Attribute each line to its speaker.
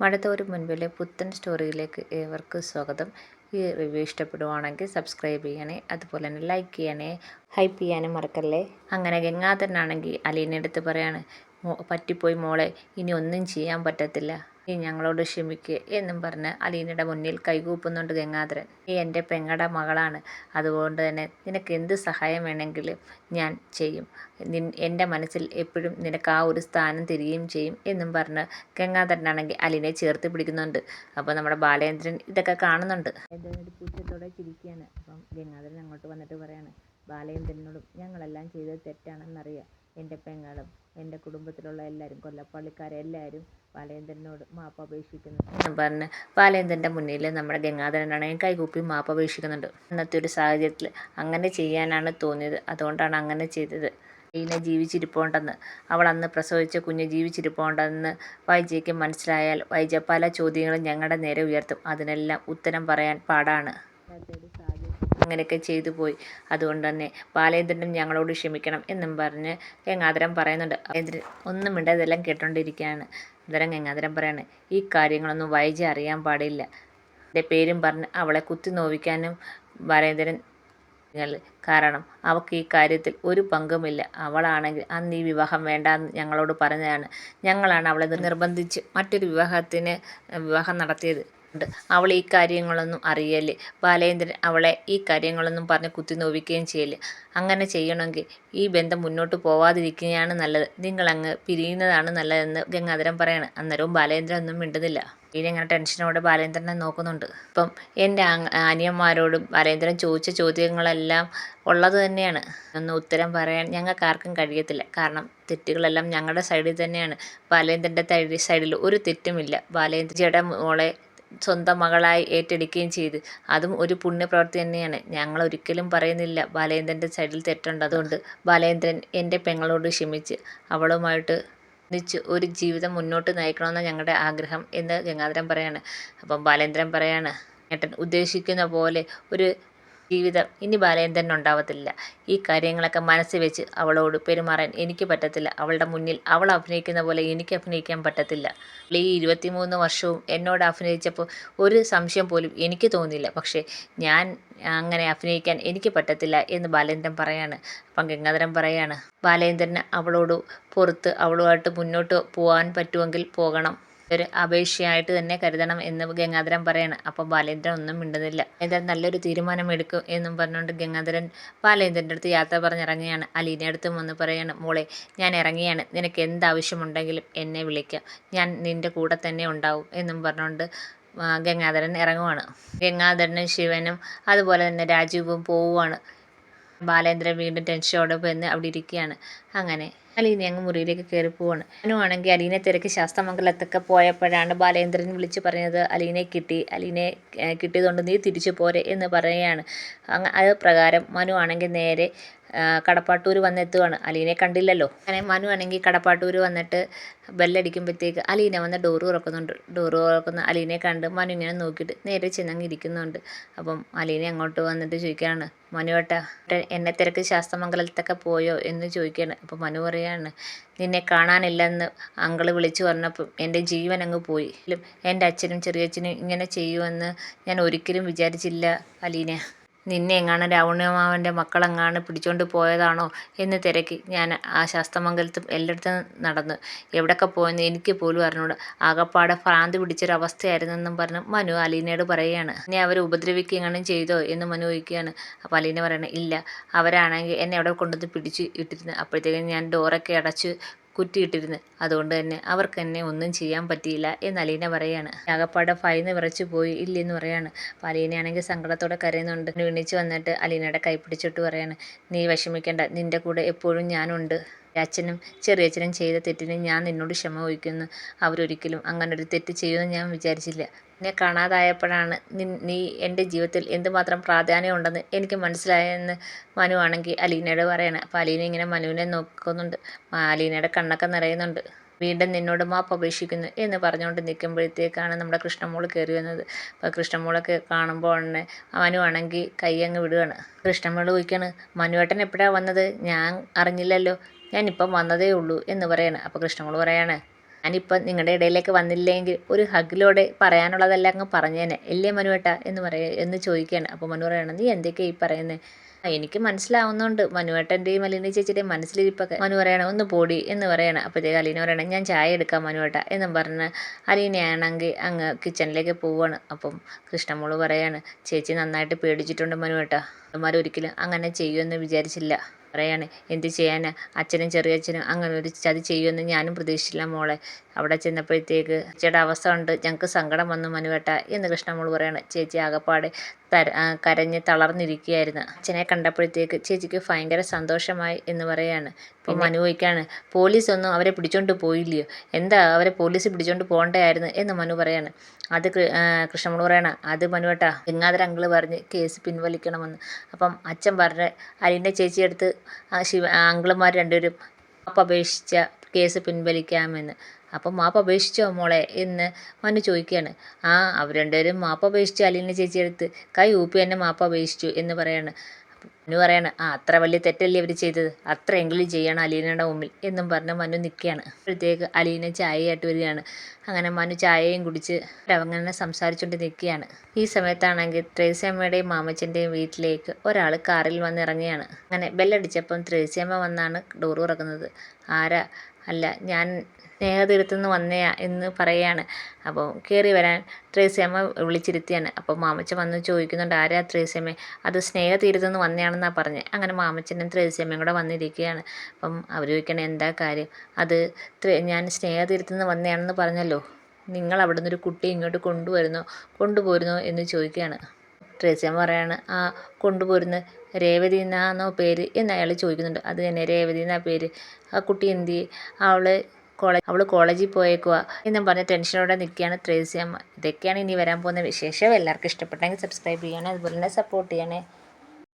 Speaker 1: മഴത്തോരു മുൻപിലെ പുത്തൻ സ്റ്റോറിയിലേക്ക് ഏവർക്കും സ്വാഗതം. ഈ റിവ്യൂ ഇഷ്ടപ്പെടുവാണെങ്കിൽ സബ്സ്ക്രൈബ് ചെയ്യണേ അതുപോലെ തന്നെ ലൈക്ക് ചെയ്യണേ ഹൈപ്പ് ചെയ്യാനും മറക്കല്ലേ? അങ്ങനെ ഗംഗാധരനാണെങ്കിൽ അലീനെ അടുത്ത് പറയാണ് "മോ- പറ്റിപ്പോയി മോളെ ഇനി ഒന്നും ചെയ്യാൻ പറ്റത്തില്ല. നീ ഞങ്ങളോട് ക്ഷമിക്കുക എന്നും പറഞ്ഞ് അലീനയുടെ മുന്നിൽ കൈകൂപ്പുന്നുണ്ട് ഗംഗാധരൻ. നീ എന്റെ പെങ്ങടെ മകളാണ്. അതുകൊണ്ട് തന്നെ നിനക്ക് എന്ത് സഹായം വേണമെങ്കിലും ഞാൻ ചെയ്യും. നിൻ എന്റെ മനസ്സിൽ എപ്പോഴും നിനക്ക് ആ ഒരു സ്ഥാനം തരികയും ചെയ്യും എന്നും പറഞ്ഞ് ഗംഗാധരനാണെങ്കിൽ അലീനെ ചേർത്ത് പിടിക്കുന്നുണ്ട്. അപ്പോൾ നമ്മുടെ ബാലേന്ദ്രൻ ഇതൊക്കെ കാണുന്നുണ്ട്. പുച്ഛത്തോടെ ചിരിക്കുകയാണ്. അപ്പം ഗംഗാധരൻ അങ്ങോട്ട് വന്നിട്ട് പറയാണ് ബാലേന്ദ്രനോടും ഞങ്ങളെല്ലാം ചെയ്തത് തെറ്റാണെന്നറിയാം. എന്റെ പെങ്ങളും എന്റെ കുടുംബത്തിലുള്ള എല്ലാവരും കൊല്ലപ്പള്ളിക്കാരെല്ലാവരും ബാലേന്ദ്രനോട് മാപ്പ് അപേക്ഷിക്കുന്നു. എന്ന് പറഞ്ഞ് ബാലേന്ദ്രന്റെ മുന്നിൽ നമ്മുടെ ഗംഗാധരനാണെങ്കിൽ കൈകൂപ്പി മാപ്പ് അപേക്ഷിക്കുന്നുണ്ട്. അന്നത്തെ ഒരു സാഹചര്യത്തിൽ അങ്ങനെ ചെയ്യാനാണ് തോന്നിയത്. അതുകൊണ്ടാണ് അങ്ങനെ ചെയ്തത്. ലീന ജീവിച്ചിരിപ്പുണ്ടെന്ന്. അവൾ അന്ന് പ്രസവിച്ച കുഞ്ഞ് ജീവിച്ചിരിപ്പോണ്ടെന്ന് വൈജയ്ക്ക് മനസ്സിലായാൽ വൈജ പല ചോദ്യങ്ങളും ഞങ്ങളുടെ നേരെ ഉയർത്തും. അതിനെല്ലാം ഉത്തരം പറയാൻ പാടാണ്. അങ്ങനെയൊക്കെ ചെയ്തു പോയി. അതുകൊണ്ട് തന്നെ ബാലേന്ദ്രനും ഞങ്ങളോട് ക്ഷമിക്കണം എന്നും പറഞ്ഞ് ഗംഗാധരൻ പറയുന്നുണ്ട്. ബാലേന്ദ്രൻ ഒന്നും ഇതെല്ലാം കേട്ടോണ്ടിരിക്കുകയാണ്. അന്നേരം ഗംഗാധരൻ പറയാണ് ഈ കാര്യങ്ങളൊന്നും വൈജ അറിയാൻ പാടില്ല. എന്റെ പേരും പറഞ്ഞ് അവളെ കുത്തി നോവിക്കാനും ബാലേന്ദ്രൻ കാരണം അവൾക്ക് ഈ കാര്യത്തിൽ ഒരു പങ്കുമില്ല. അവളാണെങ്കിൽ അന്ന് ഈ വിവാഹം വേണ്ടാന്ന് ഞങ്ങളോട് പറഞ്ഞതാണ്. ഞങ്ങളാണ് അവളെ നിർബന്ധിച്ച് മറ്റൊരു വിവാഹത്തിന് വിവാഹം നടത്തിയത്. ഉണ്ട്. അവൾ ഈ കാര്യങ്ങളൊന്നും അറിയൽ. ബാലേന്ദ്രൻ അവളെ ഈ കാര്യങ്ങളൊന്നും പറഞ്ഞ് കുത്തി നോവിക്കുകയും ചെയ്യൽ. അങ്ങനെ ചെയ്യണമെങ്കിൽ ഈ ബന്ധം മുന്നോട്ട് പോവാതിരിക്കുകയാണ് നല്ലത്. നിങ്ങൾ അങ്ങ് പിരിയുന്നതാണ് നല്ലതെന്ന് ഗംഗാധരൻ പറയാണ്. അന്നേരവും ബാലേന്ദ്രൻ ഒന്നും മിണ്ടുന്നില്ല. ഇങ്ങനെ ടെൻഷനോടെ ബാലേന്ദ്രനെ നോക്കുന്നുണ്ട്. ഇപ്പം എന്റെ അനിയന്മാരോടും ബാലേന്ദ്രൻ ചോദിച്ച ചോദ്യങ്ങളെല്ലാം ഉള്ളത് തന്നെയാണ്. ഒന്ന് ഉത്തരം പറയാൻ ഞങ്ങൾക്ക് ആർക്കും കഴിയത്തില്ല. കാരണം തെറ്റുകളെല്ലാം ഞങ്ങളുടെ സൈഡിൽ തന്നെയാണ്. ബാലേന്ദ്രന്റെ സൈഡിൽ ഒരു തെറ്റുമില്ല. ബാലേന്ദ്രജിയുടെ മോളെ സ്വന്തം മകളായി ഏറ്റെടുക്കുകയും ചെയ്ത്. അതും ഒരു പുണ്യപ്രവൃത്തി തന്നെയാണ്. ഞങ്ങൾ ഒരിക്കലും പറയുന്നില്ല ബാലേന്ദ്രന്റെ സൈഡിൽ തെറ്റുണ്ട്. അതുകൊണ്ട് ബാലേന്ദ്രൻ എന്റെ പെങ്ങളോട് ക്ഷമിച്ച് അവളുമായിട്ട് ഒന്നിച്ച് ഒരു ജീവിതം മുന്നോട്ട് നയിക്കണമെന്ന ഞങ്ങളുടെ ആഗ്രഹം എന്ന് ഗംഗാധരൻ പറയാണ്. അപ്പം ബാലേന്ദ്രൻ പറയാണ് ഏട്ടൻ ഉദ്ദേശിക്കുന്ന പോലെ ഒരു ജീവിതം ഇനി ബാലേന്ദ്രൻ ഉണ്ടാവത്തില്ല. ഈ കാര്യങ്ങളൊക്കെ മനസ്സിൽ വെച്ച് അവളോട് പെരുമാറാൻ എനിക്ക് പറ്റത്തില്ല. അവളുടെ മുന്നിൽ അവൾ അഭിനയിക്കുന്ന പോലെ എനിക്ക് അഭിനയിക്കാൻ പറ്റത്തില്ല. ഈ ഇരുപത്തിമൂന്ന് വർഷവും എന്നോട് അഭിനയിച്ചപ്പോൾ ഒരു സംശയം പോലും എനിക്ക് തോന്നിയില്ല. പക്ഷേ ഞാൻ അങ്ങനെ അഭിനയിക്കാൻ എനിക്ക് പറ്റത്തില്ല എന്ന് ബാലേന്ദ്രൻ പറയാണ്. അപ്പം ഗംഗാധരൻ പറയാണ് ബാലേന്ദ്രന് അവളോട് പുറത്ത് അവളുമായിട്ട് മുന്നോട്ട് പോകാൻ പറ്റുമെങ്കിൽ പോകണം. ഒരു അപേക്ഷയായിട്ട് തന്നെ കരുതണം എന്ന് ഗംഗാധരൻ പറയാണ്. അപ്പോൾ ബാലേന്ദ്രൻ ഒന്നും മിണ്ടുന്നില്ല. ബാലേന്ദ്രൻ നല്ലൊരു തീരുമാനം എടുക്കും എന്നും പറഞ്ഞുകൊണ്ട് ഗംഗാധരൻ ബാലേന്ദ്രന്റെ അടുത്ത് യാത്ര പറഞ്ഞിറങ്ങിയാണ് അലീനെ അടുത്തും വന്ന് പറയാണ് മോളെ ഞാൻ ഇറങ്ങിയാണ്. നിനക്ക് എന്ത് ആവശ്യമുണ്ടെങ്കിലും എന്നെ വിളിക്കാം. ഞാൻ നിന്റെ കൂടെ തന്നെ ഉണ്ടാവും എന്നും പറഞ്ഞുകൊണ്ട് ഗംഗാധരൻ ഇറങ്ങുവാണ്. ഗംഗാധരനും ശിവനും അതുപോലെ തന്നെ രാജീവും പോവുകയാണ് ബാലേന്ദ്രൻ വീണ്ടും ടെൻഷനോടെ വന്ന് അവിടെ ഇരിക്കുകയാണ്. അങ്ങനെ അലീന അങ്ങ് മുറിയിലേക്ക് കയറി പോവാണ്. അനുവാണെങ്കിൽ അലീനെ തിരക്ക് ശാസ്തമംഗലത്തൊക്കെ പോയപ്പോഴാണ് ബാലേന്ദ്രൻ വിളിച്ചു പറഞ്ഞത് അലീനെ കിട്ടി അലീനെ കിട്ടിയതുകൊണ്ട് നീ തിരിച്ചു പോരെ എന്ന് പറയുകയാണ്. അങ്ങ് അത് പ്രകാരം മനു ആണെങ്കിൽ നേരെ കടപ്പാട്ടൂർ വന്നെത്തുവാണ്. അലീനെ കണ്ടില്ലല്ലോ. അങ്ങനെ മനു ആണെങ്കിൽ കടപ്പാട്ടൂർ വന്നിട്ട് ബെല്ലടിക്കുമ്പോഴത്തേക്ക് അലീന വന്ന് ഡോറ് തുറക്കുന്നുണ്ട്. ഡോറ് തുറക്കുന്ന അലീനെ കണ്ട് മനു ഇങ്ങനെ നോക്കിയിട്ട് നേരെ ചെന്നങ്ങ് ഇരിക്കുന്നുണ്ട്. അപ്പം അലീനെ അങ്ങോട്ട് വന്നിട്ട് ചോദിക്കുകയാണ് മനുവേട്ട എന്നെ തിരക്ക് ശാസ്തമംഗലത്തൊക്കെ പോയോ? എന്ന് ചോദിക്കുകയാണ്. അപ്പം മനു പറയാണ് നിന്നെ കാണാനില്ലെന്ന് അങ്കിൾ വിളിച്ചു പറഞ്ഞപ്പം എന്റെ ജീവൻ അങ്ങ് പോയി. എന്റെ അച്ഛനും ചെറിയച്ഛനും ഇങ്ങനെ ചെയ്യുമെന്ന് ഞാൻ ഒരിക്കലും വിചാരിച്ചില്ല അലീന. നിന്നെ എങ്ങാണ് രാവണമാവന്റെ മക്കളെങ്ങാണ് പിടിച്ചുകൊണ്ട് പോയതാണോ എന്ന് തിരക്കി ഞാൻ ആ ശാസ്തമംഗലത്തും എല്ലായിടത്തും നടന്നു. എവിടൊക്കെ പോയെന്ന് എനിക്ക് പോലും അറിഞ്ഞൂട. ആകപ്പാടെ ഭ്രാന്ത് പിടിച്ചൊരവസ്ഥയായിരുന്നെന്നും പറഞ്ഞ് മനു അലീനയോട് പറയുകയാണ്. ഇനി അവർ ഉപദ്രവിക്കുകയാണ് ചെയ്തോ? എന്ന് മനു ചോദിക്കുകയാണ്. അപ്പോൾ അലീന പറയണേ ഇല്ല. അവരാണെങ്കിൽ എന്നെ അവിടെ കൊണ്ടുവന്ന് പിടിച്ച് ഇട്ടിരുന്നു? അപ്പോഴത്തേക്കും ഞാൻ ഡോറൊക്കെ അടച്ച് കുറ്റിയിട്ടിരുന്നു. അതുകൊണ്ട് തന്നെ അവർക്ക് എന്നെ ഒന്നും ചെയ്യാൻ പറ്റിയില്ല എന്ന് അലീന പറയാണ്. ആകപ്പാടെ ഭയന്ന് വിറച്ചു പോയി ഇല്ലെന്ന് പറയാണ്. അപ്പോൾ അലീനയാണെങ്കിൽ സങ്കടത്തോടെ കരയുന്നുണ്ട്. എണീച്ച് വന്നിട്ട് അലീനയുടെ കൈ പിടിച്ചിട്ട് പറയാണ് നീ വിഷമിക്കേണ്ട. നിന്റെ കൂടെ എപ്പോഴും ഞാനുണ്ട്. അച്ഛനും ചെറിയച്ഛനും ചെയ്ത തെറ്റിന് ഞാൻ നിന്നോട് ക്ഷമ ചോദിക്കുന്നു. അവരൊരിക്കലും അങ്ങനൊരു തെറ്റ് ചെയ്യുമെന്ന് ഞാൻ വിചാരിച്ചില്ല. എന്നെ കാണാതായപ്പോഴാണ് നി നീ എന്റെ ജീവിതത്തിൽ എന്തുമാത്രം പ്രാധാന്യം ഉണ്ടെന്ന് എനിക്ക് മനസ്സിലായെന്ന് മനു ആണെങ്കിൽ അലീനയോട് പറയണം. അപ്പോൾ അലീന ഇങ്ങനെ മനുവിനെ നോക്കുന്നുണ്ട്. അലീനയുടെ കണ്ണൊക്കെ നിറയുന്നുണ്ട്. വീണ്ടും നിന്നോട് മാപ്പ് അപേക്ഷിക്കുന്നു എന്ന് പറഞ്ഞുകൊണ്ട് നിൽക്കുമ്പോഴത്തേക്കാണ് നമ്മുടെ കൃഷ്ണമോൾ കയറി വന്നത് അപ്പോൾ കൃഷ്ണമോളൊക്കെ കാണുമ്പോൾ തന്നെ മനു ആണെങ്കിൽ കൈ അങ്ങ് വിടുകയാണ് കൃഷ്ണമോൾ ചോദിക്കാണ് മനുവേട്ടൻ എപ്പോഴാണ് വന്നത്? ഞാൻ അറിഞ്ഞില്ലല്ലോ. ഞാനിപ്പം വന്നതേ ഉള്ളൂ എന്ന് പറയാണ്. അപ്പോൾ കൃഷ്ണമോൾ പറയാണ് ഞാനിപ്പം നിങ്ങളുടെ ഇടയിലേക്ക് വന്നില്ലെങ്കിൽ ഒരു ഹഗിലൂടെ പറയാനുള്ളതെല്ലാം അങ്ങ് പറഞ്ഞേനെ. ഇല്ലേ മനുവേട്ട? എന്ന് പറയ എന്ന് ചോദിക്കുകയാണ് അപ്പോൾ മനു പറയണം നീ എന്തൊക്കെ ഈ പറയുന്നത് എനിക്ക് മനസ്സിലാവുന്നുണ്ട്. മനുവേട്ടന്റെയും മലിനി ചേച്ചിയുടെയും മനസ്സിലിരിപ്പൊക്കെ. മനു പറയണം ഒന്ന് പോടി എന്ന് പറയണം. അപ്പോഴത്തേക്ക് അലീന പറയണം ഞാൻ ചായ എടുക്കാം മനുവേട്ട എന്നും പറഞ്ഞ് അലീനയാണെങ്കിൽ അങ്ങ് കിച്ചണിലേക്ക് പോവാണ്. അപ്പം കൃഷ്ണമോൾ പറയാണ് ചേച്ചി നന്നായിട്ട് പേടിച്ചിട്ടുണ്ട് മനുവേട്ട. ഒരിക്കലും അങ്ങനെ ചെയ്യുമെന്ന് വിചാരിച്ചില്ല. പറയാണ് എന്ത് ചെയ്യാനാ? അച്ഛനും ചെറിയച്ഛനും അങ്ങനെ ഒരു ചതി ചെയ്യുമെന്ന് ഞാനും പ്രതീക്ഷിച്ചില്ല മോളെ. അവിടെ ചെന്നപ്പോഴത്തേക്ക് ചേച്ചിയുടെ അവസ്ഥ ഉണ്ട് ഞങ്ങൾക്ക് സങ്കടം വന്നു മനുവേട്ട എന്ന് കൃഷ്ണമോൾ പറയാണ്. ചേച്ചി ആകപ്പാടെ തര കരഞ്ഞ് തളർന്നിരിക്കുകയായിരുന്നു. അച്ഛനെ കണ്ടപ്പോഴത്തേക്ക് ചേച്ചിക്ക് ഭയങ്കര സന്തോഷമായി എന്ന് പറയാണ്. ഇപ്പം മനുവയ്ക്കാണ് പോലീസൊന്നും അവരെ പിടിച്ചോണ്ട് പോയില്ലയോ? എന്താ അവരെ പോലീസ് പിടിച്ചോണ്ട് പോകണ്ടായിരുന്നു എന്ന് മനു പറയാണ്. അത് കൃഷ്ണമോൾ പറയണ. അത് മനുവേട്ട ഗംഗാധര അങ്കിൾ പറഞ്ഞ് കേസ് പിൻവലിക്കണമെന്ന്. അപ്പം അച്ഛൻ പറഞ്ഞ് അരിന്റെ ചേച്ചിയെടുത്ത് ശിവ അങ്കിളുമാർ രണ്ടുപേരും അപ്പപേക്ഷിച്ച അപേക്ഷിച്ച കേസ് പിൻവലിക്കാമെന്ന്. അപ്പം മാപ്പ് അപേക്ഷിച്ചോ മോളെ എന്ന് മനു ചോദിക്കുകയാണ്. ആ അവർ രണ്ടുപേരും മാപ്പ് അപേക്ഷിച്ചു അലീന ചേച്ചിയെടുത്ത് കൈ ഊപ്പി തന്നെ മാപ്പ് അപേക്ഷിച്ചു എന്ന് പറയാണ്. മനു പറയാണ് ആ അത്ര വലിയ തെറ്റല്ലേ അവർ ചെയ്തത്? അത്രയെങ്കിലും ചെയ്യണം അലീനയുടെ മുമ്പിൽ എന്നും പറഞ്ഞ് മനു നിൽക്കുകയാണ്. അപ്പോഴത്തേക്ക് അലീന ചായയായിട്ട് വരികയാണ്. അങ്ങനെ മനു ചായയും കുടിച്ച് അവങ്ങനെ സംസാരിച്ചുകൊണ്ട് നിൽക്കുകയാണ്. ഈ സമയത്താണെങ്കിൽ ത്രേസ്യമ്മയുടെയും മാമച്ചന്റെയും വീട്ടിലേക്ക് ഒരാൾ കാറിൽ വന്നിറങ്ങിയാണ് അങ്ങനെ ബെല്ലടിച്ചപ്പം ത്രേസ്യമ്മ വന്നാണ് ഡോർ തുറക്കുന്നത്. ആരാ? അല്ല ഞാൻ സ്നേഹതീരത്തുനിന്ന് വന്നയാ എന്ന് പറയുകയാണ് അപ്പോൾ കയറി വരാൻ ത്രേസ്യമ്മ വിളിച്ചിരുത്തിയാണ്. അപ്പോൾ മാമച്ച വന്ന് ചോദിക്കുന്നുണ്ട് ആരാ ത്രേസ്യമ്മ? അത് സ്നേഹതീരത്തുനിന്ന് വന്നയാണെന്നാണ് പറഞ്ഞത് അങ്ങനെ മാമച്ചനും ത്രേസ്യമ്മയും കൂടെ വന്നിരിക്കുകയാണ്. അപ്പം അവർ ചോദിക്കണേ എന്താ കാര്യം? അത് ഞാൻ സ്നേഹതീരത്തുനിന്ന് വന്നയാണെന്ന് പറഞ്ഞല്ലോ. നിങ്ങൾ അവിടെ നിന്നൊരു കുട്ടി ഇങ്ങോട്ട് കൊണ്ടുവരുന്നോ? കൊണ്ടുപോരുന്നോ? എന്ന് ചോദിക്കുകയാണ്. ത്രേസ്യമ്മ പറയാണ് ആ കൊണ്ടുപോരുന്ന. രേവതി എന്നാണോ പേര്? എന്ന് അയാൾ ചോദിക്കുന്നുണ്ട്. അത് തന്നെ രേവതി എന്നാ പേര്? ആ കുട്ടി എന്തി അവൾ കോളേജ് അവൾ കോളേജിൽ പോയേക്കുക എന്നും പറഞ്ഞ് ടെൻഷനോടെ നിൽക്കുകയാണ് ത്രേസ്യമ്മ ഇതൊക്കെയാണ് ഇനി വരാൻ പോകുന്ന വിശേഷം. എല്ലാവർക്കും ഇഷ്ടപ്പെട്ടെങ്കിൽ സബ്സ്ക്രൈബ് ചെയ്യണേ. അതുപോലെ തന്നെ സപ്പോർട്ട് ചെയ്യണേ.